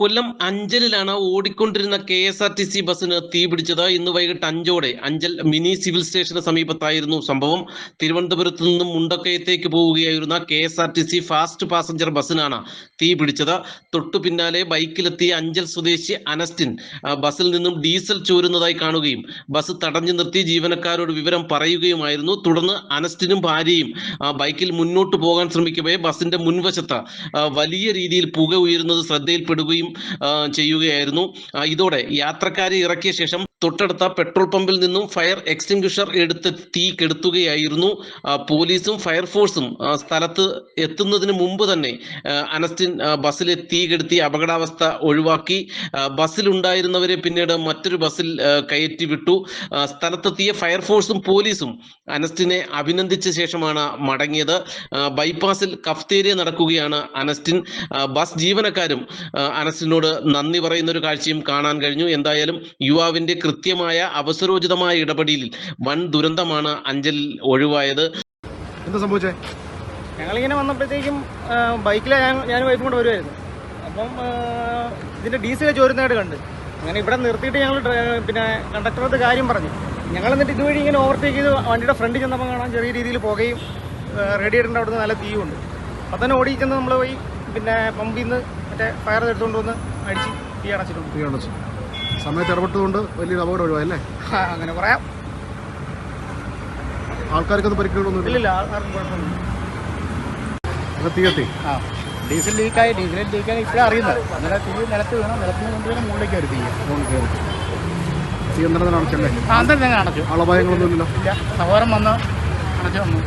കൊല്ലം അഞ്ചലിലാണ് ഓടിക്കൊണ്ടിരുന്ന K S R T C ബസ്സിന് തീ പിടിച്ചത്. ഇന്ന് വൈകിട്ട് അഞ്ചോടെ അഞ്ചൽ മിനി സിവിൽ സ്റ്റേഷന് സമീപത്തായിരുന്നു സംഭവം. തിരുവനന്തപുരത്ത് നിന്നും മുണ്ടക്കയത്തേക്ക് പോവുകയായിരുന്ന K S R T C fast passenger ബസ്സിനാണ് തീ പിടിച്ചത്. തൊട്ടു പിന്നാലെ ബൈക്കിലെത്തിയ അഞ്ചൽ സ്വദേശി അനസ്റ്റിൻ ബസ്സിൽ നിന്നും ഡീസൽ ചോരുന്നതായി കാണുകയും ബസ് തടഞ്ഞു നിർത്തി ജീവനക്കാരോട് വിവരം പറയുകയുമായിരുന്നു. തുടർന്ന് അനസ്റ്റിനും ഭാര്യയും ബൈക്കിൽ മുന്നോട്ട് പോകാൻ ശ്രമിക്കവേ ബസിന്റെ മുൻവശത്ത് വലിയ രീതിയിൽ പുക ഉയരുന്നത് ശ്രദ്ധയിൽപ്പെടുകയും ചെയ്യുകയായിരുന്നു. ഇതോടെ യാത്രക്കാരെ ഇറക്കിയ ശേഷം തൊട്ടടുത്ത പെട്രോൾ പമ്പിൽ നിന്നും ഫയർ എക്സ്റ്റിംഗ്വിഷർ എടുത്ത് തീ കെടുത്തുകയായിരുന്നു. പോലീസും ഫയർഫോഴ്സും സ്ഥലത്ത് എത്തുന്നതിന് മുമ്പ് തന്നെ അനസ്റ്റിൻ ബസ്സിൽ തീ കെടുത്തി അപകടാവസ്ഥ ഒഴിവാക്കി. ബസ്സിലുണ്ടായിരുന്നവരെ പിന്നീട് മറ്റൊരു ബസ്സിൽ കയറ്റി വിട്ടു. സ്ഥലത്തെത്തിയ ഫയർഫോഴ്സും പോലീസും അനസ്റ്റിനെ അഭിനന്ദിച്ച ശേഷമാണ് മടങ്ങിയത്. ബൈപ്പാസിൽ കഫ്തേരിയ നടക്കുകയാണ് അനസ്റ്റിൻ. ബസ് ജീവനക്കാരും അനസ്റ്റിനോട് നന്ദി പറയുന്ന ഒരു കാഴ്ചയും കാണാൻ കഴിഞ്ഞു. എന്തായാലും യുവാവിന്റെ കൃത്യമായ അവസരോചിതമായ ഇടപെടലിൽ വൻ ദുരന്തമാണ് അഞ്ചലിൽ ഒഴിവായത്. എന്താ സംഭവിച്ചേ? ഞങ്ങളിങ്ങനെ വന്നപ്പോഴത്തേക്കും ബൈക്കിലാണ് ഞാൻ ഞാൻ വൈഫും കൂടെ വരുമായിരുന്നു അപ്പം ഇതിന്റെ ഇതിന്റെ ഡീസൽ ചോരുന്നതായിട്ട് കണ്ട്. അങ്ങനെ ഇവിടെ നിർത്തിയിട്ട് ഞങ്ങൾ പിന്നെ കണ്ടക്ടറത് കാര്യം പറഞ്ഞു. ഞങ്ങൾ എന്നിട്ട് ഇതുവഴി ഇങ്ങനെ ഓവർടേക്ക് ചെയ്ത് വണ്ടിയുടെ ഫ്രണ്ട് ചെന്നപ്പോൾ കാണാൻ ചെറിയ രീതിയിൽ പുകയും റേഡിയേറ്ററിന്റെ അവിടുന്ന് നല്ല തീയുണ്ട് അപ്പം തന്നെ ഓടി ചെന്ന് നമ്മൾ പോയി പിന്നെ പമ്പിൽ നിന്ന് മറ്റേ ഫയർ എടുത്തുകൊണ്ട് വന്ന് അടിച്ച് തീ അടച്ചിട്ടുണ്ട് തീ അടച്ചു സമയത്ത് ഇടപെട്ടതുകൊണ്ട് വലിയൊരു അപകടം ഒഴിവായല്ലേ അല്ലേ അങ്ങനെ പറയാം. ആൾക്കാർക്കൊന്നും പരിക്കുകളൊന്നും ഇല്ല. ആർക്കും കുഴപ്പമൊന്നും തീ കത്തി ആ ഡീസൽ ലീക്കായി ഡീസൽ ലീക്കായി ഇപ്പോഴാണ് അറിയുന്നത്. അങ്ങനെ തീ നിലത്ത് വേണം നിലത്ത് നിന്ന് കൊണ്ടുവരാൻ മുകളിലേക്ക് ഒരു തീ മുകളിൽ കയറി തീ അടച്ചല്ലേ തന്നെ അടച്ചു ആളപായങ്ങളൊന്നും ഇല്ലല്ലോ ഇല്ല സഹോദരൻ വന്ന് അടച്ചു വന്നു.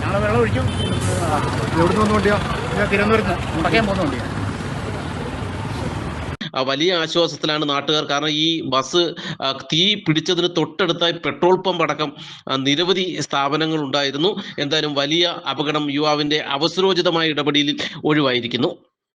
ഞങ്ങൾ വെള്ളം ഒഴിച്ചു. എവിടുന്ന് വന്നു വണ്ടിയാ? തിരുവനന്തപുരത്ത് മുടക്കാൻ പോകുന്ന വണ്ടിയാണ് ആ, വലിയ ആശ്വാസത്തിലാണ് നാട്ടുകാർ. കാരണം ഈ ബസ് തീ പിടിച്ചതിന് തൊട്ടടുത്തായി പെട്രോൾ പമ്പ് അടക്കം നിരവധി സ്ഥാപനങ്ങൾ ഉണ്ടായിരുന്നു. എന്തായാലും വലിയ അപകടം യുവാവിന്റെ അവസരോചിതമായ ഇടപെടലിൽ ഒഴിവായിരിക്കുന്നു.